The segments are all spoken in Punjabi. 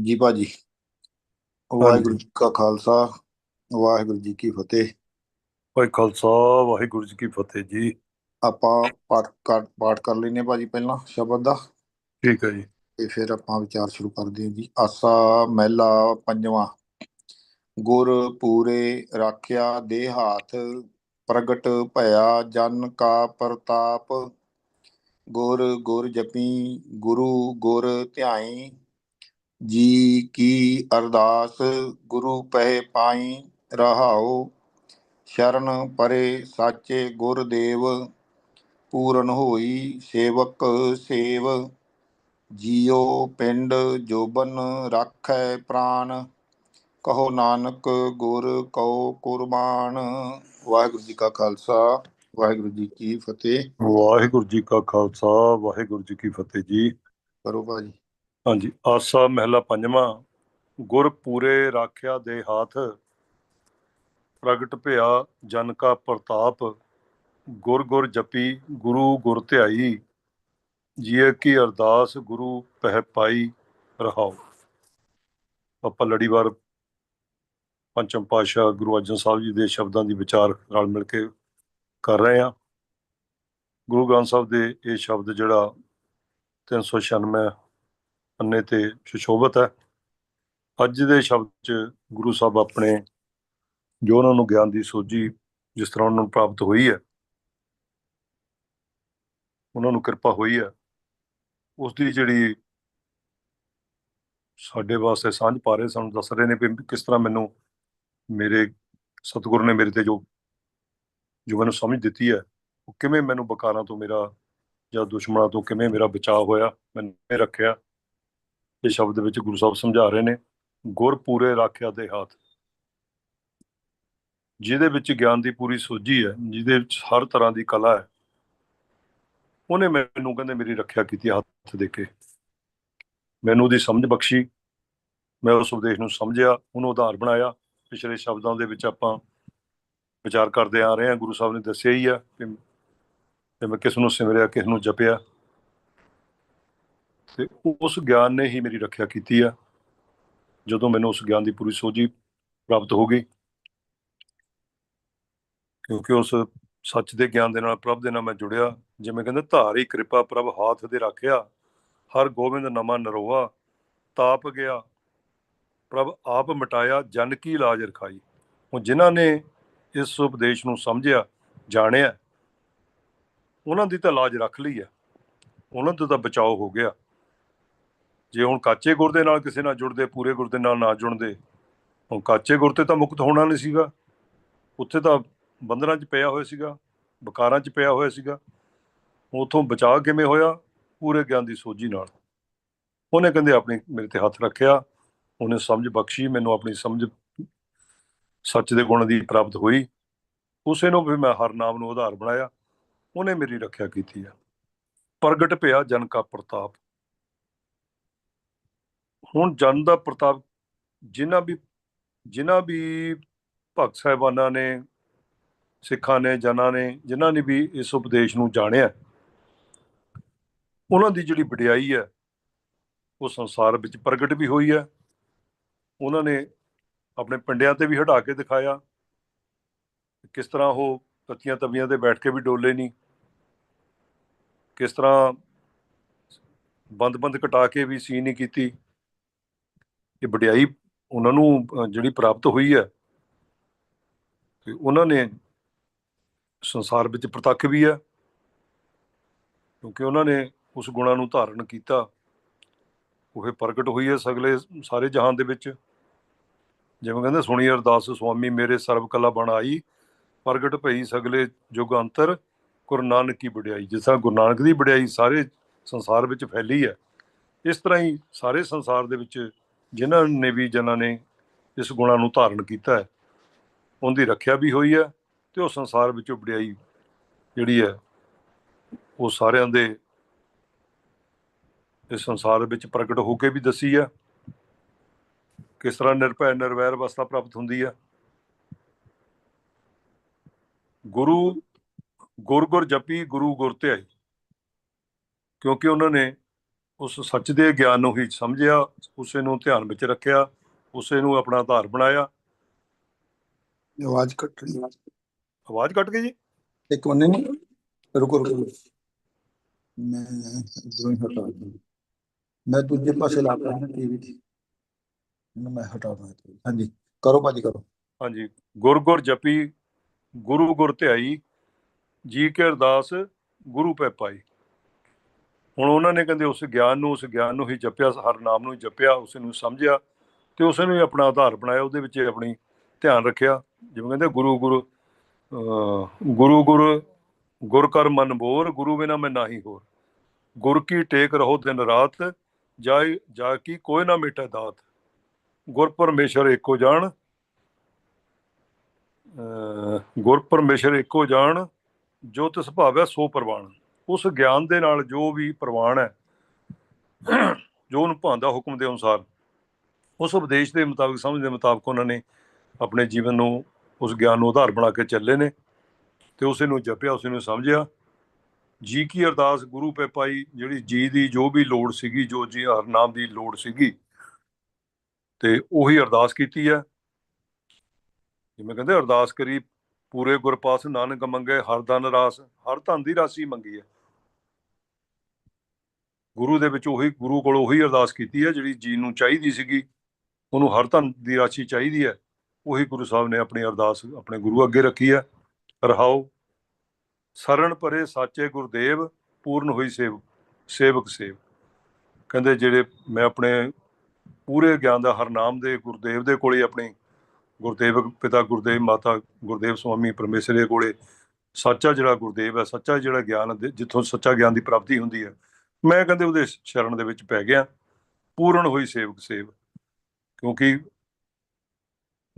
ਜੀ ਭਾਜੀ। ਵਾਹਿਗੁਰੂ ਜੀ ਕਾ ਖਾਲਸਾ ਵਾਹਿਗੁਰੂ ਜੀ ਕੀ ਫਤਿਹ। ਭਾਈ ਖਾਲਸਾ ਵਾਹਿਗੁਰੂ ਜੀ ਕੀ ਫਤਿਹ ਜੀ। ਆਪਾਂ ਪਾਠ ਕਰ ਪਾਠ ਕਰ ਲੈਨੇ ਭਾਜੀ ਪਹਿਲਾਂ ਸ਼ਬਦ ਦਾ। ਠੀਕ ਹੈ ਜੀ। ਤੇ ਫਿਰ ਆਪਾਂ ਵਿਚਾਰ ਸ਼ੁਰੂ ਕਰਦੇ ਹਾਂ ਜੀ। ਆਸਾ ਮਹਿਲਾ ਪੰਜਵਾਂ। ਗੁਰ ਪੂਰੇ ਰਾਖਿਆ ਦੇ ਹਾਥ ਪ੍ਰਗਟ ਭਇਆ ਜਨ ਕਾ ਪ੍ਰਤਾਪ। ਗੁਰ ਗੁਰ ਜਪੀ ਗੁਰੂ ਗੁਰ ਧਿਆਈ ਜੀ ਕੀ ਅਰਦਾਸ ਗੁਰੂ ਪਹਿ ਪਾਈ ਰਹਾਉ? ਸ਼ਰਨ ਪਰੇ ਸਾਚੇ ਗੁਰ ਦੇਵ ਪੂਰਨ ਹੋਈ ਸੇਵਕ ਸੇਵ ਜੀਉ ਪਿੰਡ ਜੋਬਨ ਰਾਖੈ ਪ੍ਰਾਨ ਕਹੋ ਨਾਨਕ ਗੁਰ ਕਉ ਕੁਰਬਾਨ। ਵਾਹਿਗੁਰੂ ਜੀ ਕਾ ਖਾਲਸਾ ਵਾਹਿਗੁਰੂ ਜੀ ਕੀ ਫਤਿਹ। ਵਾਹਿਗੁਰੂ ਜੀ ਕਾ ਖਾਲਸਾ ਵਾਹਿਗੁਰੂ ਜੀ ਕੀ ਫਤਿਹ ਜੀ। ਕਰੋ ਭਾਜੀ। ਹਾਂਜੀ, ਆਸਾ ਮਹਿਲਾ ਪੰਜਵਾਂ, ਗੁਰ ਪੂਰੇ ਰਾਖਿਆ ਦੇ ਹਾਥ, ਪ੍ਰਗਟ ਭਿਆ ਜਨ ਕਾ ਪ੍ਰਤਾਪ, ਗੁਰ ਗੁਰ ਜਪੀ, ਗੁਰੂ ਗੁਰ ਧਿਆਈ, ਜੀਏ ਕੀ ਅਰਦਾਸ ਗੁਰੂ ਪਹਿ ਪਾਈ ਰਹਾਓ ਆਪਾਂ ਲੜੀਵਾਰ ਪੰਚਮ ਪਾਸ਼ਾ ਗੁਰੂ ਅਰਜਨ ਸਾਹਿਬ ਜੀ ਦੇ ਸ਼ਬਦਾਂ ਦੀ ਵਿਚਾਰ ਨਾਲ ਮਿਲ ਕੇ ਕਰ ਰਹੇ ਹਾਂ। ਗੁਰੂ ਗ੍ਰੰਥ ਸਾਹਿਬ ਦੇ ਇਹ ਸ਼ਬਦ ਜਿਹੜਾ 396 ਅੰਨੇ ਤੇ ਸੁਸ਼ੋਭਤ ਹੈ। ਅੱਜ ਦੇ ਸ਼ਬਦ ਚ ਗੁਰੂ ਸਾਹਿਬ ਆਪਣੇ ਜੋ ਉਹਨਾਂ ਨੂੰ ਗਿਆਨ ਦੀ ਸੋਝੀ ਜਿਸ ਤਰ੍ਹਾਂ ਉਹਨਾਂ ਨੂੰ ਪ੍ਰਾਪਤ ਹੋਈ ਹੈ, ਉਹਨਾਂ ਨੂੰ ਕਿਰਪਾ ਹੋਈ ਹੈ ਉਸ ਦੀ ਜਿਹੜੀ ਸਾਡੇ ਵਾਸਤੇ ਸਾਂਝ ਪਾ ਰਹੇ ਸਾਨੂੰ, ਦੱਸ ਰਹੇ ਨੇ ਵੀ ਕਿਸ ਤਰ੍ਹਾਂ ਮੈਨੂੰ ਮੇਰੇ ਸਤਿਗੁਰੂ ਨੇ ਮੇਰੇ ਤੇ ਜੋ ਜੋ ਮੈਨੂੰ ਸਮਝ ਦਿੱਤੀ ਹੈ, ਉਹ ਕਿਵੇਂ ਮੈਨੂੰ ਬਕਾਰਾਂ ਤੋਂ ਮੇਰਾ ਜਾਂ ਦੁਸ਼ਮਣਾਂ ਤੋਂ ਕਿਵੇਂ ਮੇਰਾ ਬਚਾਅ ਹੋਇਆ ਮੈਨੂੰ ਰੱਖਿਆ। ਇਹ ਸ਼ਬਦ ਵਿੱਚ ਗੁਰੂ ਸਾਹਿਬ ਸਮਝਾ ਰਹੇ ਨੇ, ਗੁਰ ਪੂਰੇ ਰਾਖਿਆ ਦੇ ਹੱਥ। ਜਿਹਦੇ ਵਿੱਚ ਗਿਆਨ ਦੀ ਪੂਰੀ ਸੋਝੀ ਹੈ, ਜਿਹਦੇ ਵਿੱਚ ਹਰ ਤਰ੍ਹਾਂ ਦੀ ਕਲਾ ਹੈ, ਉਹਨੇ ਮੈਨੂੰ ਕਹਿੰਦੇ ਮੇਰੀ ਰੱਖਿਆ ਕੀਤੀ ਹੱਥ ਦੇ ਕੇ। ਮੈਨੂੰ ਉਹਦੀ ਸਮਝ ਬਖਸ਼ੀ, ਮੈਂ ਉਸ ਉਪਦੇਸ਼ ਨੂੰ ਸਮਝਿਆ, ਉਹਨੂੰ ਆਧਾਰ ਬਣਾਇਆ। ਪਿਛਲੇ ਸ਼ਬਦਾਂ ਦੇ ਵਿੱਚ ਆਪਾਂ ਵਿਚਾਰ ਕਰਦੇ ਆ ਰਹੇ ਹਾਂ, ਗੁਰੂ ਸਾਹਿਬ ਨੇ ਦੱਸਿਆ ਹੀ ਆ ਕਿ ਮੈਂ ਕਿਸ ਨੂੰ ਸਿਮਰਿਆ, ਕਿਸ ਨੂੰ ਜਪਿਆ। ਤੇ ਉਸ ਗਿਆਨ ਨੇ ਹੀ ਮੇਰੀ ਰੱਖਿਆ ਕੀਤੀ ਆ। ਜਦੋਂ ਮੈਨੂੰ ਉਸ ਗਿਆਨ ਦੀ ਪੂਰੀ ਸੋਝੀ ਪ੍ਰਾਪਤ ਹੋ ਗਈ, ਕਿਉਂਕਿ ਉਸ ਸੱਚ ਦੇ ਗਿਆਨ ਦੇ ਨਾਲ ਪ੍ਰਭ ਦੇ ਨਾਲ ਮੈਂ ਜੁੜਿਆ, ਜਿਵੇਂ ਕਹਿੰਦੇ ਧਾਰੀ ਕਿਰਪਾ ਪ੍ਰਭ ਹਾਥ ਦੇ ਰੱਖਿਆ, ਹਰ ਗੋਬਿੰਦ ਨਮਾ ਨਰੋਆ, ਤਾਪ ਗਿਆ, ਪ੍ਰਭ ਆਪ ਮਟਾਇਆ, ਜਨ ਕੀ ਲਾਜ ਰਖਾਈ। ਉਹ ਜਿਨ੍ਹਾਂ ਨੇ ਇਸ ਉਪਦੇਸ਼ ਨੂੰ ਸਮਝਿਆ, ਜਾਣਿਆ, ਉਹਨਾਂ ਦੀ ਤਾਂ ਲਾਜ ਰੱਖ ਲਈ ਹੈ ਉਹਨਾਂ ਤੋਂ ਤਾਂ ਬਚਾਓ ਹੋ ਗਿਆ। ਜੇ ਹੁਣ ਕਾਚੇ ਗੁਰ ਦੇ ਨਾਲ ਕਿਸੇ ਨਾਲ ਜੁੜਦੇ, ਪੂਰੇ ਗੁਰ ਦੇ ਨਾਲ ਨਾ ਜੁੜਦੇ, ਹੁਣ ਕਾਚੇ ਗੁਰ ਤੇ ਤਾਂ ਮੁਕਤ ਹੋਣਾ ਨਹੀਂ ਸੀਗਾ। ਉੱਥੇ ਤਾਂ ਬੰਦਰਾਂ 'ਚ ਪਿਆ ਹੋਇਆ ਸੀਗਾ ਬਕਾਰਾਂ 'ਚ ਪਿਆ ਹੋਇਆ ਸੀਗਾ। ਉਥੋਂ ਬਚਾਅ ਕਿਵੇਂ ਹੋਇਆ? ਪੂਰੇ ਗਿਆਨ ਦੀ ਸੋਝੀ ਨਾਲ। ਉਹਨੇ ਕਹਿੰਦੇ ਆਪਣੀ ਮੇਰੇ ਤੇ ਹੱਥ ਰੱਖਿਆ, ਉਹਨੇ ਸਮਝ ਬਖਸ਼ੀ, ਮੈਨੂੰ ਆਪਣੀ ਸਮਝ ਸੱਚ ਦੇ ਗੁਣ ਦੀ ਪ੍ਰਾਪਤ ਹੋਈ। ਉਸੇ ਨੂੰ ਵੀ ਮੈਂ ਹਰ ਨਾਮ ਨੂੰ ਆਧਾਰ ਬਣਾਇਆ। ਉਹਨੇ ਮੇਰੀ ਰੱਖਿਆ ਕੀਤੀ ਆ। ਪ੍ਰਗਟ ਪਿਆ ਜਨ ਕਾ ਪ੍ਰਤਾਪ। ਹੁਣ ਜਨ ਦਾ ਪ੍ਰਤਾਪ, ਜਿਨ੍ਹਾਂ ਵੀ ਜਿਨ੍ਹਾਂ ਵੀ ਭਗਤ ਸਾਹਿਬਾਨਾਂ ਨੇ, ਸਿੱਖਾਂ ਨੇ, ਜਨਾਂ ਨੇ, ਜਿਨ੍ਹਾਂ ਨੇ ਵੀ ਇਸ ਉਪਦੇਸ਼ ਨੂੰ ਜਾਣਿਆ, ਉਹਨਾਂ ਦੀ ਜਿਹੜੀ ਵਡਿਆਈ ਹੈ, ਉਹ ਸੰਸਾਰ ਵਿੱਚ ਪ੍ਰਗਟ ਵੀ ਹੋਈ ਹੈ। ਉਹਨਾਂ ਨੇ ਆਪਣੇ ਪਿੰਡਿਆਂ ਤੇ ਵੀ ਹਟਾ ਕੇ ਦਿਖਾਇਆ, ਕਿਸ ਤਰ੍ਹਾਂ ਉਹ ਤਤੀਆਂ ਤਵੀਆਂ ਤੇ ਬੈਠ ਕੇ ਵੀ ਡੋਲੇ ਨਹੀਂ, ਕਿਸ ਤਰ੍ਹਾਂ ਬੰਦ-ਬੰਦ ਕਟਾ ਕੇ ਵੀ ਸੀ ਨਹੀਂ ਕੀਤੀ। ਇਹ ਵਡਿਆਈ ਉਹਨਾਂ ਨੂੰ ਜਿਹੜੀ ਪ੍ਰਾਪਤ ਹੋਈ ਹੈ ਤੇ ਉਹਨਾਂ ਨੇ ਸੰਸਾਰ ਵਿੱਚ ਪ੍ਰਤੱਖ ਵੀ ਹੈ ਕਿਉਂਕਿ ਉਹਨਾਂ ਨੇ ਉਸ ਗੁਣਾਂ ਨੂੰ ਧਾਰਨ ਕੀਤਾ। ਉਹ ਪ੍ਰਗਟ ਹੋਈ ਹੈ ਸਗਲੇ ਸਾਰੇ ਜਹਾਨ ਦੇ ਵਿੱਚ। ਜਿਵੇਂ ਕਹਿੰਦੇ, ਸੁਣੀ ਅਰਦਾਸ, ਸੁਆਮੀ ਮੇਰੇ ਸਰਬ ਕਲਾ ਬਣਾਈ ਪ੍ਰਗਟ ਭਈ ਸਗਲੇ ਯੁਗ ਅੰਤਰ ਗੁਰੂ ਨਾਨਕ ਕੀ ਵਡਿਆਈ। ਜਿਸ ਤਰ੍ਹਾਂ ਗੁਰੂ ਨਾਨਕ ਦੀ ਵਡਿਆਈ ਸਾਰੇ ਸੰਸਾਰ ਵਿੱਚ ਫੈਲੀ ਹੈ, ਇਸ ਤਰ੍ਹਾਂ ਹੀ ਸਾਰੇ ਸੰਸਾਰ ਦੇ ਵਿੱਚ ਜਿਨ੍ਹਾਂ ਨੇ ਵੀ ਜਨਾਂ ਨੇ ਇਸ ਗੁਣਾਂ ਨੂੰ ਧਾਰਨ ਕੀਤਾ ਹੈ, ਉਹਦੀ ਰੱਖਿਆ ਵੀ ਹੋਈ ਹੈ ਤੇ ਉਹ ਸੰਸਾਰ ਵਿੱਚੋਂ ਵਡਿਆਈ ਜਿਹੜੀ ਹੈ, ਉਹ ਸਾਰਿਆਂ ਦੇ ਇਸ ਸੰਸਾਰ ਵਿੱਚ ਪ੍ਰਗਟ ਹੋ ਕੇ ਵੀ ਦੱਸੀ ਹੈ, ਕਿਸ ਤਰ੍ਹਾਂ ਨਿਰਭੈ ਨਿਰਵੈਰ ਅਵਸਥਾ ਪ੍ਰਾਪਤ ਹੁੰਦੀ ਹੈ। ਗੁਰੂ ਗੁਰ ਗੁਰ ਜਪੀ ਗੁਰੂ ਗੁਰ ਧਿਆਈ, ਕਿਉਂਕਿ ਉਹਨਾਂ ਨੇ ਉਸ ਸੱਚ ਦੇ ਗਿਆਨ ਨੂੰ ਹੀ ਸਮਝਿਆ ਉਸੇ ਨੂੰ ਧਿਆਨ ਵਿੱਚ ਰੱਖਿਆ ਉਸੇ ਨੂੰ ਆਪਣਾ ਆਧਾਰ ਬਣਾਇਆ। ਆਵਾਜ਼ ਕੱਟ ਰਹੀ ਆਵਾਜ਼ ਕੱਟ ਗਈ ਜੀ? ਇੱਕ ਮਿੰਟ ਨਹੀਂ ਰੁਕੋ ਰੁਕੋ ਮੈਂ ਇਧਰੋਂ ਹੀ ਹਟਾ ਦੂੰ ਮੈਂ ਦੂਜੇ ਪਾਸੇ ਲਾ ਨਾ ਟੀਵੀ ਦੀ ਇਹਨੂੰ ਮੈਂ ਹਟਾ ਦਾਂ ਹਾਂਜੀ ਕਰੋ ਭਾਜੀ ਕਰੋ। ਹਾਂਜੀ। ਗੁਰ ਗੁਰ ਜਪੀ ਗੁਰੂ ਗੁਰ ਧਿਆਈ ਜੀ ਕੇ ਅਰਦਾਸ ਗੁਰੂ ਪੈ ਪਾਈ। ਹੁਣ ਉਹਨਾਂ ਨੇ ਕਹਿੰਦੇ ਉਸ ਗਿਆਨ ਨੂੰ, ਉਸ ਗਿਆਨ ਨੂੰ ਹੀ ਜਪਿਆ, ਹਰ ਨਾਮ ਨੂੰ ਜਪਿਆ, ਉਸ ਨੂੰ ਸਮਝਿਆ ਤੇ ਉਸ ਨੂੰ ਹੀ ਆਪਣਾ ਆਧਾਰ ਬਣਾਇਆ, ਉਹਦੇ ਵਿੱਚ ਆਪਣੀ ਧਿਆਨ ਰੱਖਿਆ। ਜਿਵੇਂ ਕਹਿੰਦੇ ਗੁਰੂ ਗੁਰੂ ਗੁਰੂ, ਗੁਰ ਗੁਰ ਕਰ ਮਨ ਬੋਰ, ਗੁਰੂ ਬਿਨਾ ਮੈਂ ਨਾਹੀ ਹੋਰ। ਗੁਰ ਕੀ ਟੇਕ ਰਹੋ ਦਿਨ ਰਾਤ, ਜਾਇ ਜਾ ਕੀ ਕੋਈ ਨਾ ਮਿਟੇ ਦਾਤ। ਗੁਰ ਪਰਮੇਸ਼ਰ ਇੱਕੋ ਜਾਣ, ਅਹ ਗੁਰ ਪਰਮੇਸ਼ਰ ਇੱਕੋ ਜਾਣ, ਜੋ ਤਿਸ ਭਾਵੈ ਸੋ ਪ੍ਰਵਾਨ ਉਸ ਗਿਆਨ ਦੇ ਨਾਲ ਜੋ ਵੀ ਪ੍ਰਵਾਨ ਹੈ, ਜੋ ਉਹਨੂੰ ਭਾਂਦਾ ਹੁਕਮ ਦੇ ਅਨੁਸਾਰ, ਉਸ ਉਪਦੇਸ਼ ਦੇ ਮੁਤਾਬਕ, ਸਮਝ ਦੇ ਮੁਤਾਬਕ ਉਹਨਾਂ ਨੇ ਆਪਣੇ ਜੀਵਨ ਨੂੰ ਉਸ ਗਿਆਨ ਨੂੰ ਆਧਾਰ ਬਣਾ ਕੇ ਚੱਲੇ ਨੇ ਤੇ ਉਸੇ ਨੂੰ ਜਪਿਆ, ਉਸੇ ਨੂੰ ਸਮਝਿਆ। ਜੀ ਕੀ ਅਰਦਾਸ ਗੁਰੂ ਪੈ ਪਾਈ ਜਿਹੜੀ ਜੀ ਦੀ ਜੋ ਵੀ ਲੋੜ ਸੀਗੀ, ਜੋ ਜੀ ਹਰ ਨਾਮ ਦੀ ਲੋੜ ਸੀਗੀ, ਤੇ ਉਹੀ ਅਰਦਾਸ ਕੀਤੀ ਹੈ। ਜਿਵੇਂ ਕਹਿੰਦੇ, ਅਰਦਾਸ ਕਰੀ ਪੂਰੇ ਗੁਰਪਾਸ ਨਾਨਕ ਮੰਗੇ, ਹਰ ਧਨ ਰਾਸ, ਹਰ ਧਨ ਦੀ ਰਾਸ਼ੀ ਮੰਗੀ ਹੈ। ਗੁਰੂ ਦੇ ਵਿੱਚ ਉਹੀ, ਗੁਰੂ ਕੋਲ ਉਹੀ ਅਰਦਾਸ ਕੀਤੀ ਹੈ, ਜਿਹੜੀ ਜੀ ਨੂੰ ਚਾਹੀਦੀ ਸੀਗੀ, ਉਹਨੂੰ ਹਰ ਧਨ ਦੀ ਰਾਸ਼ੀ ਚਾਹੀਦੀ ਹੈ, ਉਹੀ ਗੁਰੂ ਸਾਹਿਬ ਨੇ ਆਪਣੀ ਅਰਦਾਸ ਆਪਣੇ ਗੁਰੂ ਅੱਗੇ ਰੱਖੀ ਹੈ। ਰਹਾਓ, ਸਰਣ ਪਰੇ ਸਾਚੇ ਗੁਰਦੇਵ, ਪੂਰਨ ਹੋਈ ਸੇਵ, ਸੇਵਕ ਸੇਵ। ਕਹਿੰਦੇ ਜਿਹੜੇ ਮੈਂ ਆਪਣੇ ਪੂਰੇ ਗਿਆਨ ਦਾ ਹਰਨਾਮ ਦੇ ਗੁਰਦੇਵ ਦੇ ਕੋਲੇ ਆਪਣੀ ਗੁਰਦੇਵ ਪਿਤਾ ਗੁਰਦੇਵ ਮਾਤਾ ਗੁਰਦੇਵ ਸੁਆਮੀ ਪਰਮੇਸ਼ਰ ਦੇ ਕੋਲੇ, ਸੱਚਾ ਜਿਹੜਾ ਗੁਰਦੇਵ ਹੈ, ਸੱਚਾ ਜਿਹੜਾ ਗਿਆਨ ਜਿੱਥੋਂ ਸੱਚਾ ਗਿਆਨ ਦੀ ਪ੍ਰਾਪਤੀ ਹੁੰਦੀ ਹੈ ਮੈਂ ਕਹਿੰਦੇ ਉਹਦੇ ਸ਼ਰਨ ਦੇ ਵਿੱਚ ਪੈ ਗਿਆ। ਪੂਰਨ ਹੋਈ ਸੇਵਕ ਸੇਵ। ਕਿਉਂਕਿ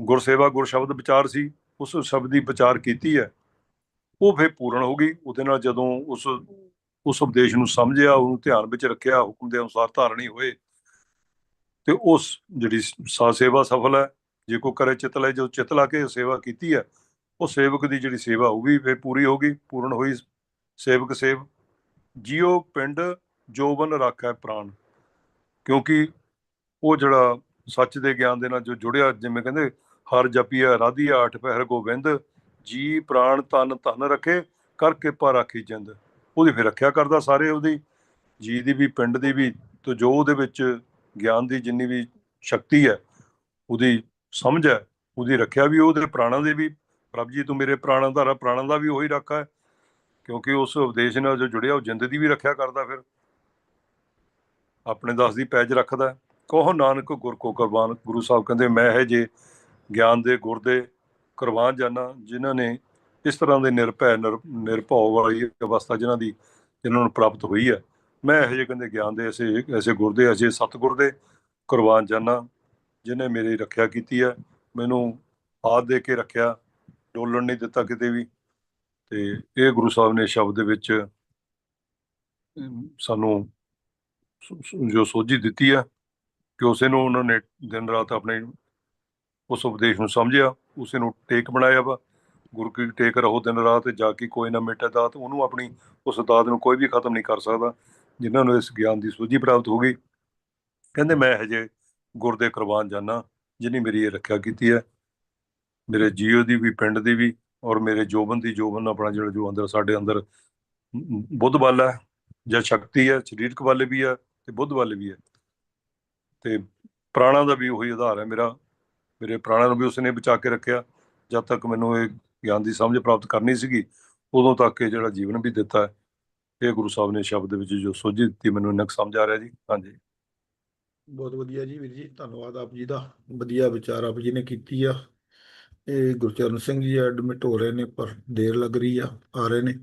ਗੁਰਸੇਵਾ ਗੁਰ ਸ਼ਬਦ ਵਿਚਾਰ ਸੀ, ਉਸ ਸ਼ਬਦ ਦੀ ਵਿਚਾਰ ਕੀਤੀ ਹੈ। ਉਹ ਫਿਰ ਪੂਰਨ ਹੋ ਗਈ। ਉਹਦੇ ਨਾਲ ਜਦੋਂ ਉਸ ਉਸ ਉਪਦੇਸ਼ ਨੂੰ ਸਮਝਿਆ, ਉਹਨੂੰ ਧਿਆਨ ਵਿੱਚ ਰੱਖਿਆ, ਹੁਕਮ ਦੇ ਅਨੁਸਾਰ ਧਾਰਣੀ ਹੋਏ, ਤੇ ਉਸ ਜਿਹੜੀ ਸਾ ਸੇਵਾ ਸਫਲ ਹੈ, ਜੇ ਕੋ ਕਰੇ ਚਿਤ ਲੈ ਜੋ ਚਿਤ ਲਾ ਕੇ ਸੇਵਾ ਕੀਤੀ ਹੈ, ਉਹ ਸੇਵਕ ਦੀ ਜਿਹੜੀ ਸੇਵਾ ਉਹ ਵੀ ਫਿਰ ਪੂਰੀ ਹੋ ਗਈ। ਪੂਰਨ ਹੋਈ ਸੇਵਕ ਸੇਵ। ਜਿਉ ਪਿੰਡ ਜੋਬਨ ਹੈ ਪ੍ਰਾਣ। ਕਿਉਂਕਿ ਉਹ ਜਿਹੜਾ ਸੱਚ ਦੇ ਗਿਆਨ ਦੇ ਨਾਲ ਜੋ ਜੁੜਿਆ, ਜਿਵੇਂ ਕਹਿੰਦੇ, ਹਰ ਜਪੀਆ ਰਾਧੀਆ ਅਠ ਪਹਿਰ ਗੋਬਿੰਦ, ਜੀ ਪ੍ਰਾਣ ਤਨ ਧਨ ਰੱਖੇ, ਕਰ ਕਿਰਪਾ ਰਾਖੀ ਜਿੰਦ। ਉਹਦੀ ਫਿਰ ਰੱਖਿਆ ਕਰਦਾ ਸਾਰੇ ਉਹਦੀ। ਜੀ ਦੀ ਵੀ, ਪਿੰਡ ਦੀ ਵੀ, ਤੇ ਜੋ ਉਹਦੇ ਵਿੱਚ ਗਿਆਨ ਦੀ ਜਿੰਨੀ ਵੀ ਸ਼ਕਤੀ ਹੈ, ਉਹਦੀ ਸਮਝ ਹੈ, ਉਹਦੀ ਰੱਖਿਆ ਵੀ ਉਹਦੇ ਪ੍ਰਾਣਾਂ ਦੇ ਵੀ। ਪ੍ਰਭ ਜੀ, ਤੂੰ ਮੇਰੇ ਪ੍ਰਾਣਾਂ ਦਾ ਪ੍ਰਾਣਾਂ ਦਾ ਵੀ ਉਹੀ ਰੱਖਾ ਹੈ। ਕਿਉਂਕਿ ਉਸ ਉਪਦੇਸ਼ ਨਾਲ ਜੋ ਜੁੜਿਆ, ਉਹ ਜਿੰਦ ਦੀ ਵੀ ਰੱਖਿਆ ਕਰਦਾ ਫਿਰ। ਆਪਣੇ ਦਾਸ ਦੀ ਪੈਜ ਰੱਖਦਾ ਹੈ। ਨਾਨਕ ਗੁਰ ਕੋ ਕੁਰਬਾਨ। ਗੁਰੂ ਸਾਹਿਬ ਕਹਿੰਦੇ, ਮੈਂ ਇਹ ਜੇ ਗਿਆਨ ਦੇ ਗੁਰ ਦੇ ਕੁਰਬਾਨ ਜਾਨਾ, ਜਿਨ੍ਹਾਂ ਨੇ ਇਸ ਤਰ੍ਹਾਂ ਦੇ ਨਿਰਭੈ, ਨਿਰ- ਨਿਰਭਉ ਵਾਲੀ ਅਵਸਥਾ ਜਿਨ੍ਹਾਂ ਦੀ, ਜਿਨ੍ਹਾਂ ਨੂੰ ਪ੍ਰਾਪਤ ਹੋਈ ਹੈ, ਮੈਂ ਇਹ ਜੇ ਕਹਿੰਦੇ ਗਿਆਨ ਦੇ ਐਸੇ ਐਸੇ ਗੁਰ ਦੇ, ਐਸੇ ਸਤਿਗੁਰ ਦੇ ਕੁਰਬਾਨ ਜਾਨਾ ਜਿਨੇ ਮੇਰੀ ਰੱਖਿਆ ਕੀਤੀ ਹੈ। ਮੈਨੂੰ ਆਦ ਦੇ ਕੇ ਰੱਖਿਆ, ਡੋਲਣ ਨਹੀਂ ਦਿੱਤਾ ਕਿਤੇ ਵੀ। ਤੇ ਇਹ ਗੁਰੂ ਸਾਹਿਬ ਨੇ ਸ਼ਬਦ ਦੇ ਵਿੱਚ ਸਾਨੂੰ ਜੋ ਸੋਝੀ ਦਿੱਤੀ ਹੈ ਕਿ ਉਸੇ ਨੂੰ ਉਹਨਾਂ ਨੇ ਦਿਨ ਰਾਤ ਆਪਣੇ ਉਸ ਉਪਦੇਸ਼ ਨੂੰ ਸਮਝਿਆ, ਉਸੇ ਨੂੰ ਟੇਕ ਬਣਾਇਆ ਵਾ, ਗੁਰੂ ਕੀ ਟੇਕ ਰਹੋ ਦਿਨ ਰਾਤ, ਜਾ ਕੇ ਕੋਈ ਨਾ ਮਿਟੇ ਦਾਤ, ਉਹਨੂੰ ਆਪਣੀ ਉਸ ਦਾਤ ਨੂੰ ਕੋਈ ਵੀ ਖਤਮ ਨਹੀਂ ਕਰ ਸਕਦਾ ਜਿਨ੍ਹਾਂ ਨੂੰ ਇਸ ਗਿਆਨ ਦੀ ਸੋਝੀ ਪ੍ਰਾਪਤ ਹੋ ਗਈ। ਕਹਿੰਦੇ ਮੈਂ ਹਜੇ ਗੁਰ ਦੇ ਕੁਰਬਾਨ ਜਾਨਾ, ਜਿਨੀ ਮੇਰੀ ਇਹ ਰੱਖਿਆ ਕੀਤੀ ਹੈ। ਮੇਰੇ ਜੀਓ ਦੀ ਵੀ, ਪਿੰਡ ਦੀ ਵੀ, ਔਰ ਮੇਰੇ ਜੋਬਨ ਦੀ, ਜੋਬਨ ਆਪਣਾ ਜਿਹੜਾ ਜੋ ਅੰਦਰ, ਸਾਡੇ ਅੰਦਰ ਬੁੱਧ ਬਲ ਹੈ, ਜਾਂ ਸ਼ਕਤੀ ਹੈ, ਸਰੀਰਕ ਬਲ ਵੀ ਹੈ ਤੇ ਬੁੱਧ ਵੱਲ ਵੀ ਹੈ। ਤੇ ਪ੍ਰਾਣਾਂ ਦਾ ਵੀ ਉਹੀ ਆਧਾਰ ਹੈ ਮੇਰਾ। ਮੇਰੇ ਪ੍ਰਾਣਾਂ ਨੂੰ ਵੀ ਉਸਨੇ ਬਚਾ ਕੇ ਰੱਖਿਆ। ਜਦ ਤੱਕ ਮੈਨੂੰ ਇਹ ਗਿਆਨ ਦੀ ਸਮਝ ਪ੍ਰਾਪਤ ਕਰਨੀ ਸੀਗੀ, ਉਦੋਂ ਤੱਕ ਇਹ ਜਿਹੜਾ ਜੀਵਨ ਵੀ ਦਿੱਤਾ ਹੈ, ਇਹ ਗੁਰੂ ਸਾਹਿਬ ਨੇ ਸ਼ਬਦ ਦੇ ਵਿੱਚ ਜੋ ਸੋਝੀ ਦਿੱਤੀ, ਮੈਨੂੰ ਇੰਨਾ ਕੁ ਸਮਝ ਆ ਰਿਹਾ ਜੀ। ਹਾਂਜੀ। ਬਹੁਤ ਵਧੀਆ ਜੀ ਵੀਰ ਜੀ, ਧੰਨਵਾਦ ਆਪ ਜੀ ਦਾ। ਵਧੀਆ ਵਿਚਾਰ ਆਪ ਜੀ ਨੇ ਕੀਤੀ ਆ। ਇਹ ਗੁਰਚਰਨ ਸਿੰਘ ਜੀ ਐਡਮਿਟ ਹੋ ਰਹੇ ਨੇ, ਪਰ ਦੇਰ ਲੱਗ ਰਹੀ ਆ ਆ ਰਹੇ ਨੇ।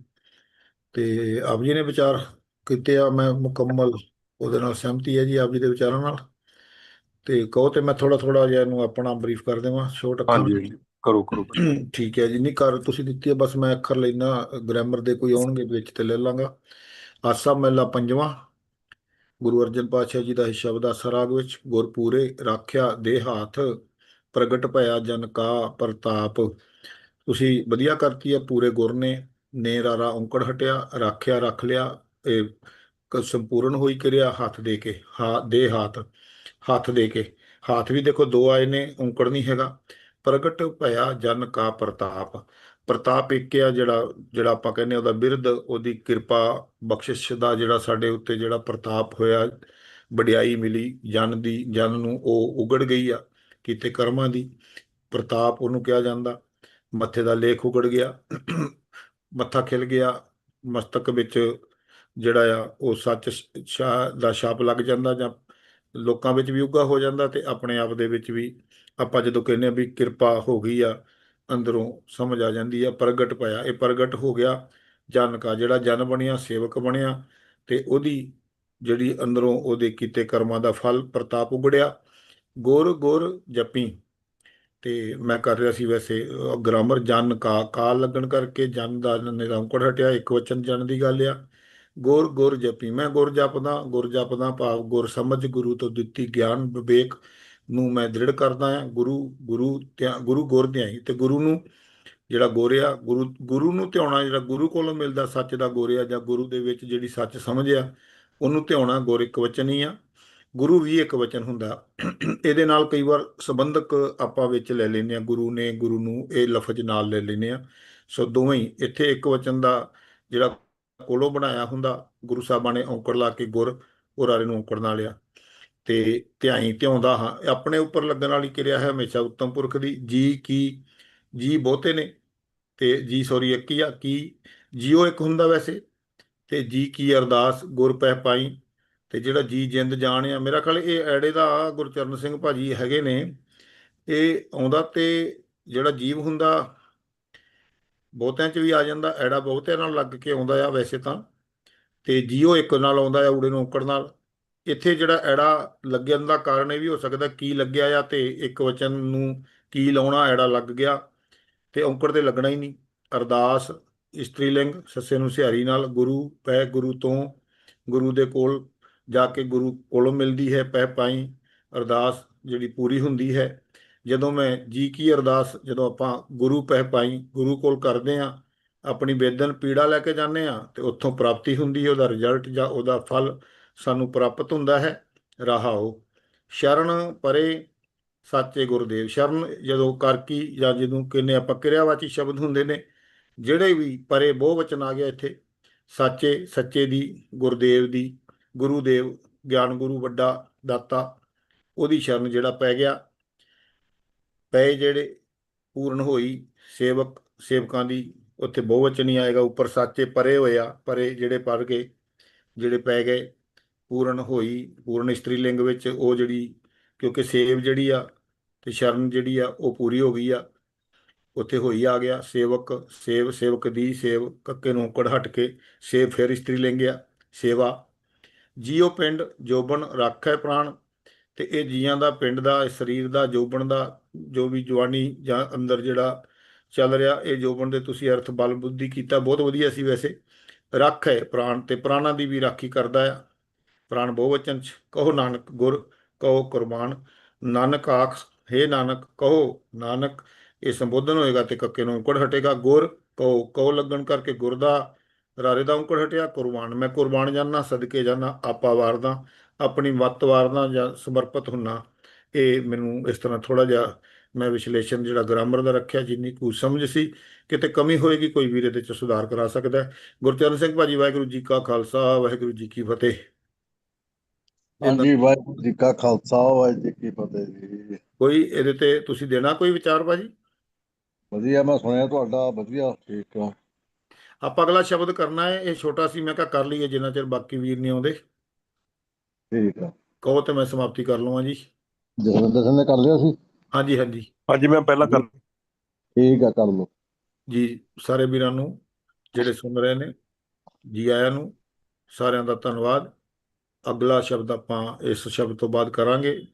ਤੇ ਆਪ ਜੀ ਨੇ ਵਿਚਾਰ ਕੀਤੇ ਆ, ਮੈਂ ਮੁਕੰਮਲ ਉਹਦੇ ਨਾਲ ਸਹਿਮਤੀ ਹੈ ਜੀ ਆਪ ਜੀ ਦੇ ਵਿਚਾਰਾਂ ਨਾਲ। ਤੇ ਕਹੋ ਤੇ ਮੈਂ ਥੋੜਾ ਥੋੜਾ ਜਿਹਾ ਇਹਨੂੰ ਆਪਣਾ ਬਰੀਫ ਕਰ ਦੇਵਾਂ ਸ਼ੋਰਟ ਹਾਂਜੀ ਵਿੱਚ। ਕਰੋ ਕਰੋ ਠੀਕ ਹੈ ਜੀ। ਨਹੀਂ ਕਰ ਤੁਸੀਂ ਦਿੱਤੀ ਹੈ ਬਸ ਮੈਂ ਅੱਖਰ ਲੈਣਾ ਗ੍ਰਾਮਰ ਦੇ ਕੋਈ ਆਉਣਗੇ ਵਿੱਚ ਤੇ ਲੈ ਲਾਂਗਾ। ਆਸਾ ਮਹਿਲਾ ਪੰਜਵਾਂ। ਗੁਰੂ ਅਰਜਨ ਪਾਤਸ਼ਾਹ ਜੀ ਦਾ ਇਹ ਸ਼ਬਦ ਆ ਸਰਾਗ ਵਿੱਚ ਗੁਰ ਪੂਰੇ ਰਾਖਿਆ ਦੇ ਹਾਥ ਪ੍ਰਗਟ ਭਇਆ ਜਨ ਕਾ ਪ੍ਰਤਾਪ। ਤੁਸੀਂ ਵਧੀਆ ਕਰਤੀ ਹੈ ਪੂਰੇ ਗੁਰ ਨੇ ਨੇ ਰਾਰਾ ਔਂਕੜ ਹਟਿਆ ਰਾਖਿਆ ਰੱਖ ਲਿਆ ਇਹ ਸੰਪੂਰਨ ਹੋਈ ਕਿਰਿਆ ਹੱਥ ਦੇ ਕੇ, ਹਾ, ਦੇ ਹੱਥ ਹੱਥ ਦੇ ਕੇ। ਹੱਥ ਵੀ ਦੇਖੋ ਦੋ ਆਏ ਨੇ, ਔਂਕੜ ਨਹੀਂ ਹੈਗਾ। ਪ੍ਰਗਟ ਭਇਆ ਜਨ ਕਾ ਪ੍ਰਤਾਪ। ਪ੍ਰਤਾਪ ਇੱਕ ਆ ਜਿਹੜਾ ਜਿਹੜਾ ਆਪਾਂ ਕਹਿੰਦੇ ਉਹਦਾ ਬਿਰਧ, ਉਹਦੀ ਕਿਰਪਾ ਬਖਸ਼ਿਸ਼ ਦਾ ਜਿਹੜਾ ਸਾਡੇ ਉੱਤੇ ਜਿਹੜਾ ਪ੍ਰਤਾਪ ਹੋਇਆ, ਵਡਿਆਈ ਮਿਲੀ, ਜਨ ਦੀ, ਜਨ ਨੂੰ ਉਹ ਉਗੜ ਗਈ ਆ ਕੀਤੇ ਕਰਮਾਂ ਦੀ। ਪ੍ਰਤਾਪ ਉਹਨੂੰ ਕਿਹਾ ਜਾਂਦਾ। ਮੱਥੇ ਦਾ ਲੇਖ ਉਗੜ ਗਿਆ। ਮੱਥਾ ਖਿਲ ਗਿਆ। ਮਸਤਕ ਵਿੱਚ ਜਿਹੜਾ ਆ, ਉਹ ਸੱਚ ਸ਼- ਸ਼ਾ ਦਾ ਛਾਪ ਲੱਗ ਜਾਂਦਾ ਜਾਂ ਲੋਕਾਂ ਵਿੱਚ ਵੀ ਉੱਗਾ ਹੋ ਜਾਂਦਾ ਤੇ ਆਪਣੇ ਆਪ ਦੇ ਵਿੱਚ ਵੀ ਆਪਾਂ ਜਦੋਂ ਕਹਿੰਦੇ ਆ ਵੀ ਕਿਰਪਾ ਹੋ ਗਈ ਆ, ਅੰਦਰੋਂ ਸਮਝ ਆ ਜਾਂਦੀ ਆ, ਪ੍ਰਗਟ ਪਾਇਆ ਇਹ ਪ੍ਰਗਟ ਹੋ ਗਿਆ ਜਨ ਕਾ ਜਿਹੜਾ ਜਨ ਬਣਿਆ, ਸੇਵਕ ਬਣਿਆ ਤੇ ਉਹਦੀ ਜਿਹੜੀ ਅੰਦਰੋਂ ਉਹਦੇ ਕੀਤੇ ਕਰਮਾਂ ਦਾ ਫਲ ਪ੍ਰਤਾਪ ਉਗੜਿਆ। ਗੁਰ ਗੁਰ ਜਪੀ। ਤੇ ਮੈਂ ਕਰ ਰਿਹਾ ਸੀ ਵੈਸੇ ਗ੍ਰਾਮਰ ਜਨ ਕਾ, ਕਾਲ ਲੱਗਣ ਕਰਕੇ ਜਨ ਦਾ ਨਿਰੰਕੁੜ ਹਟਿਆ, ਇੱਕ ਵਚਨ ਜਨ ਦੀ ਗੱਲ ਆ। ਗੁਰ ਗੁਰ ਜਪੀ। ਮੈਂ ਗੁਰ ਜਪਦਾ ਗੁਰ ਜਪਦਾ ਭਾਵ ਗੁਰ ਸਮਝ ਗੁਰੂ ਤੋਂ ਦਿੱਤੀ ਗਿਆਨ, ਵਿਵੇਕ ਨੂੰ ਮੈਂ ਦ੍ਰਿੜ ਕਰਦਾ ਹਾਂ। ਗੁਰੂ ਗੁਰੂ ਧਿਆ, ਗੁਰੂ ਗੁਰ ਧਿਆਈ। ਤੇ ਗੁਰੂ ਨੂੰ ਜਿਹੜਾ ਗੋਰਿਆ, ਗੁਰੂ ਗੁਰੂ ਨੂੰ ਧਿਆਉਣਾ ਜਿਹੜਾ ਗੁਰੂ ਕੋਲੋਂ ਮਿਲਦਾ, ਸੱਚ ਦਾ ਗੋਰਿਆ ਜਾਂ ਗੁਰੂ ਦੇ ਵਿੱਚ ਜਿਹੜੀ ਸੱਚ ਸਮਝਿਆ, ਉਹਨੂੰ ਧਿਆਉਣਾ ਗੁਰ ਇੱਕ ਵਚਨ ਹੀ ਆ। ਗੁਰੂ ਵੀ ਇੱਕ ਵਚਨ ਹੁੰਦਾ। ਇਹਦੇ ਨਾਲ ਕਈ ਵਾਰ ਸੰਬੰਧਕ ਆਪਾਂ ਵਿੱਚ ਲੈ ਲੈਂਦੇ ਆ ਗੁਰੂ ਨੇ ਗੁਰੂ ਨੂੰ ਇਹ ਲਫ਼ਜ਼ ਨਾਲ ਲੈ ਲੈਂਦੇ ਆ ਸੋ ਦੋਵੇਂ ਹੀ ਇੱਥੇ ਇੱਕ ਵਚਨ ਦਾ ਜਿਹੜਾ ਕੋਲੋਂ ਬਣਾਇਆ ਹੁੰਦਾ, ਗੁਰੂ ਸਾਹਿਬਾਂ ਨੇ ਔਂਕੜ ਲਾ ਕੇ ਗੁਰ ਉਰਾਰੇ ਨੂੰ ਔਂਕੜ ਨਾਲ ਲਿਆ। ਤੇ ਧਿਆਈ ਧਿਆਉਂਦਾ ਹਾਂ ਆਪਣੇ ਉੱਪਰ ਲੱਗਣ ਵਾਲੀ ਕਿਰਿਆ ਹੈ ਹਮੇਸ਼ਾ ਉੱਤਮ ਪੁਰਖ ਦੀ, ਜੀ ਕੀ, ਜੀ ਬਹੁਤੇ ਨੇ, ਤੇ ਜੀ ਸੌਰੀ ਇੱਕ ਹੀ ਆ, ਕੀ, ਜੀਓ ਇੱਕ ਹੁੰਦਾ ਵੈਸੇ, ਤੇ ਜੀ ਕੀ ਅਰਦਾਸ, ਗੁਰ ਪਹਿ ਪਾਈ, ਤੇ ਜਿਹੜਾ ਜੀ ਜਿੰਦ ਜਾਣ ਆ, ਮੇਰਾ ਖਿਆਲ ਇਹ ਐੜੇ ਦਾ ਗੁਰਚਰਨ ਸਿੰਘ ਭਾਜੀ ਹੈਗੇ ਨੇ, ਇਹ ਆਉਂਦਾ ਤੇ ਜਿਹੜਾ ਜੀਵ ਹੁੰਦਾ ਬਹੁਤਿਆਂ ਚ ਵੀ ਆ ਜਾਂਦਾ, ਐੜਾ ਬਹੁਤਿਆਂ ਨਾਲ ਲੱਗ ਕੇ ਆਉਂਦਾ ਆ ਵੈਸੇ ਤਾਂ। ਤੇ ਜੀਓ ਇੱਕ ਨਾਲ ਆਉਂਦਾ ਆ ਊੜੇ ਨੂੰ ਔਂਕੜ ਨਾਲ। ਇੱਥੇ ਜਿਹੜਾ ਐੜਾ ਲੱਗਣ ਦਾ ਕਾਰਨ ਇਹ ਵੀ ਹੋ ਸਕਦਾ ਕੀ ਲੱਗਿਆ ਆ ਤੇ ਇੱਕ ਵਚਨ ਨੂੰ ਕੀ ਲਾਉਣਾ ਐੜਾ ਲੱਗ ਗਿਆ। ਤੇ ਔਂਕੜ ਤੇ ਲੱਗਣਾ ਹੀ ਨਹੀਂ। ਅਰਦਾਸ ਇਸਤਰੀ ਲਿੰਗ ਸੱਸੇ ਨੂੰ ਸਿਹਾਰੀ ਨਾਲ, ਗੁਰੂ, ਪੈ ਗੁਰੂ ਤੋਂ, ਗੁਰੂ ਦੇ ਕੋਲ ਜਾ ਕੇ ਗੁਰੂ ਕੋਲੋਂ ਮਿਲਦੀ ਹੈ, ਪੈ ਪਾਈ। ਅਰਦਾਸ ਜਿਹੜੀ ਪੂਰੀ ਹੁੰਦੀ ਹੈ ਜਦੋਂ ਮੈਂ ਜੀ ਕੀ ਅਰਦਾਸ ਜਦੋਂ ਆਪਾਂ ਗੁਰੂ ਪਹਿ ਪਾਈ, ਗੁਰੂ ਕੋਲ ਕਰਦੇ ਆ ਆਪਣੀ ਬੇਦਨ ਪੀੜਾ ਲੈ ਕੇ ਜਾਂਦੇ ਆ ਤੇ ਉੱਥੋਂ ਪ੍ਰਾਪਤੀ ਹੁੰਦੀ ਹੈ, ਉਹਦਾ ਰਿਜ਼ਲਟ ਜਾਂ ਉਹਦਾ ਫਲ ਸਾਨੂੰ ਪ੍ਰਾਪਤ ਹੁੰਦਾ ਹੈ ਰਹਾਓ ਸ਼ਰਨ ਪਰੇ ਸੱਚੇ ਗੁਰਦੇਵ, ਸ਼ਰਨ ਜਦੋਂ ਕਰ ਕੀ ਜਾਂ ਜਦੋਂ ਕਿਨੇ ਆਪਾਂ ਕਿਰਿਆਵਾਚੀ ਸ਼ਬਦ ਹੁੰਦੇ ਨੇ, ਜਿਹੜੇ ਵੀ ਪਰੇ ਬਹੁਵਚਨ ਆ ਗਿਆ ਇੱਥੇ, ਸੱਚੇ ਸੱਚੇ ਦੀ, ਗੁਰਦੇਵ ਦੀ, ਗੁਰੂ ਦੇਵ, ਗਿਆਨ ਗੁਰੂ ਵੱਡਾ ਦਾਤਾ, ਉਹਦੀ ਸ਼ਰਨ ਜਿਹੜਾ ਪੈ ਗਿਆ ਪਏ ਜਿਹੜੇ ਪੂਰਨ ਹੋਈ, ਸੇਵਕ, ਸੇਵਕਾਂ ਦੀ ਉੱਥੇ ਬਹੁਵਚਨ ਹੀ ਆਏਗਾ, ਉੱਪਰ ਸਾਚੇ ਪਰੇ ਹੋਇਆ ਪਰੇ ਜਿਹੜੇ ਪੜ ਕੇ, ਜਿਹੜੇ ਪੈ ਗਏ, ਪੂਰਨ ਹੋਈ, ਪੂਰਨ ਇਸਤਰੀ ਲਿੰਗ ਵਿੱਚ ਉਹ ਜਿਹੜੀ, ਕਿਉਂਕਿ ਸੇਵ ਜਿਹੜੀ ਆ ਤੇ ਸ਼ਰਨ ਜਿਹੜੀ ਆ, ਉਹ ਪੂਰੀ ਹੋ ਗਈ ਆ, ਉੱਥੇ ਹੋਈ ਆ ਗਿਆ, ਸੇਵਕ, ਸੇਵ, ਸੇਵਕ ਦੀ ਸੇਵ, ਕੱਕੇ ਨੂੰ ਔਂਕੜ ਹਟ ਕੇ, ਸੇਵ ਫਿਰ ਇਸਤਰੀ ਲਿੰਗ ਆ, ਸੇਵਾ। ਜੀਉ ਪਿੰਡ ਜੋਬਨ ਰੱਖੈ ਪ੍ਰਾਣ ਤੇ ਇਹ ਜੀਆਂ ਦਾ, ਪਿੰਡ ਦਾ, ਸਰੀਰ ਦਾ ਜੋਬਣ ਦਾ, ਜੋ ਵੀ ਜਵਾਨੀ ਜਾਂ ਅੰਦਰ ਜਿਹੜਾ ਚੱਲ ਰਿਹਾ, ਇਹ ਜੋਬਣ ਦੇ ਤੁਸੀਂ ਅਰਥ, ਬਲ, ਬੁੱਧੀ ਕੀਤਾ, ਬਹੁਤ ਵਧੀਆ ਸੀ ਵੈਸੇ। ਰੱਖ ਹੈ ਪ੍ਰਾਣ ਤੇ ਪ੍ਰਾਣਾਂ ਦੀ ਵੀ ਰਾਖੀ ਕਰਦਾ ਆ। ਪ੍ਰਾਣ ਬਹੁਵਚਨ ਚ, ਕਹੋ ਨਾਨਕ ਗੁਰ, ਕਹੋ ਕੁਰਬਾਨ, ਨਾਨਕ ਆਖ, ਹੈ ਨਾਨਕ, ਕਹੋ ਨਾਨਕ, ਇਹ ਸੰਬੋਧਨ ਹੋਏਗਾ ਤੇ ਕੱਕੇ ਨੂੰ ਔਂਕੜ ਹਟੇਗਾ। ਗੁਰ, ਕਹੋ ਕਹੋ ਲੱਗਣ ਕਰਕੇ ਗੁਰ ਦਾ ਰਾਰੇ ਦਾ ਔਂਕੜ ਹਟਿਆ, ਕੁਰਬਾਨ, ਮੈਂ ਕੁਰਬਾਨ ਜਾਨਾ, ਸਦਕੇ ਜਾਨਾ, ਆਪਾ ਵਾਰਦਾ। ਆਪਣੀ ਮੱਤ ਵਾਰਦਾ ਜਾਂ ਸਮਰਪਿਤ ਹੁੰਨਾ। ਇਹ ਮੈਨੂੰ ਇਸ ਤਰ੍ਹਾਂ ਥੋੜਾ ਜਿਹਾ ਮੈਂ ਵਿਸ਼ਲੇਸ਼ਣ ਜਿਹੜਾ ਗ੍ਰਾਮਰ ਦਾ ਰੱਖਿਆ ਜਿੰਨੀ ਕੁ ਸਮਝ ਸੀ ਕਿਤੇ ਕਮੀ ਹੋਏਗੀ ਕੋਈ ਵੀਰ ਇਹਦੇ ਚ ਸੁਧਾਰ ਕਰਾ ਸਕਦਾ ਗੁਰਚਰਨ ਸਿੰਘ ਭਾਜੀ ਵਾਹਿਗੁਰੂ ਜੀ ਕਾ ਖਾਲਸਾ ਵਾਹਿਗੁਰੂ ਜੀ ਕੀ ਫਤਿਹ। ਹਾਂਜੀ ਵਾਹਿਗੁਰੂ ਜੀ ਕਾ ਖਾਲਸਾ ਵਾਹਿਗੁਰੂ ਜੀ ਕੀ ਫਤਿਹ ਜੀ। ਕੋਈ ਇਹਦੇ ਤੇ ਤੁਸੀਂ ਦੇਣਾ ਕੋਈ ਵਿਚਾਰ ਭਾਜੀ? ਵਧੀਆ ਮੈਂ ਸੁਣਿਆ ਤੁਹਾਡਾ ਵਧੀਆ ਠੀਕ ਆ। ਆਪਾਂ ਅਗਲਾ ਸ਼ਬਦ ਕਰਨਾ ਹੈ ਇਹ ਛੋਟਾ ਸੀ ਮੈਂ ਕਿਹਾ ਕਰ ਲਈਏ ਜਿੰਨਾ ਚਿਰ ਬਾਕੀ ਵੀਰ ਨਹੀਂ ਆਉਂਦੇ। ਠੀਕ ਆ। ਕਹੋ ਤੇ ਮੈਂ ਸਮਾਪਤੀ ਕਰ ਲਵਾਂ ਜੀ। ਜਸਵਿੰਦਰ ਸਿੰਘ ਨੇ ਕਰ ਲਿਆ ਸੀ? ਹਾਂਜੀ ਹਾਂਜੀ। ਹਾਂਜੀ ਮੈਂ ਪਹਿਲਾਂ ਕਰ ਠੀਕ ਆ ਕਰ ਲਓ। ਜੀ ਸਾਰੇ ਵੀਰਾਂ ਨੂੰ ਜਿਹੜੇ ਸੁਣ ਰਹੇ ਨੇ ਜੀ ਆਇਆਂ ਨੂੰ ਸਾਰਿਆਂ ਦਾ ਧੰਨਵਾਦ। ਅਗਲਾ ਸ਼ਬਦ ਆਪਾਂ ਇਸ ਸ਼ਬਦ ਤੋਂ ਬਾਅਦ ਕਰਾਂਗੇ।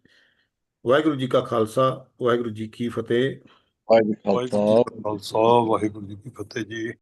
ਵਾਹਿਗੁਰੂ ਜੀ ਕਾ ਖਾਲਸਾ ਵਾਹਿਗੁਰੂ ਜੀ ਕੀ ਫਤਿਹ। ਵਾਹਿਗੁਰੂ ਜੀ ਕਾ ਖਾਲਸਾ ਵਾਹਿਗੁਰੂ ਜੀ ਕੀ ਫਤਿਹ ਜੀ।